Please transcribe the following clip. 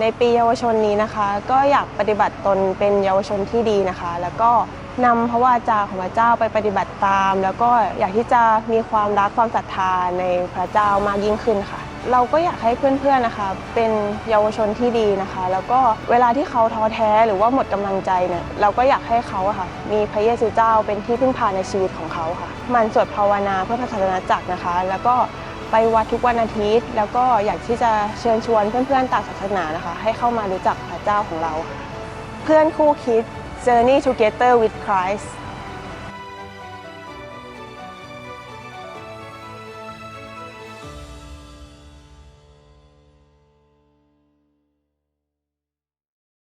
ในปีเยาวชนนี้นะคะ ก็อยากปฏิบัติตนเป็นเยาวชนที่ดีนะคะ แล้วก็นำพระวาจาของพระเจ้าไปปฏิบัติตาม แล้วก็อยากที่จะมีความรักความศรัทธาในพระเจ้ามากยิ่งขึ้นค่ะ เราก็อยากให้เพื่อนๆนะคะ เป็นเยาวชนที่ดีนะคะ แล้วก็เวลาที่เขาท้อแท้หรือว่าหมดกำลังใจเนี่ยเราก็อยากให้เขาอะค่ะ มีพระเยซูเจ้าเป็นที่พึ่งพาในชีวิตของเขาค่ะ มันสวดภาวนาเพื่อพระศาสนาจักรนะคะ แล้วก็ ไปวัดทุกวันอาทิตย์ แล้วก็อยากที่จะเชิญชวนเพื่อนๆต่างศาสนานะคะ ให้เข้ามารู้จักพระเจ้าของเรา เพื่อนคู่คิด Journey Together with Christ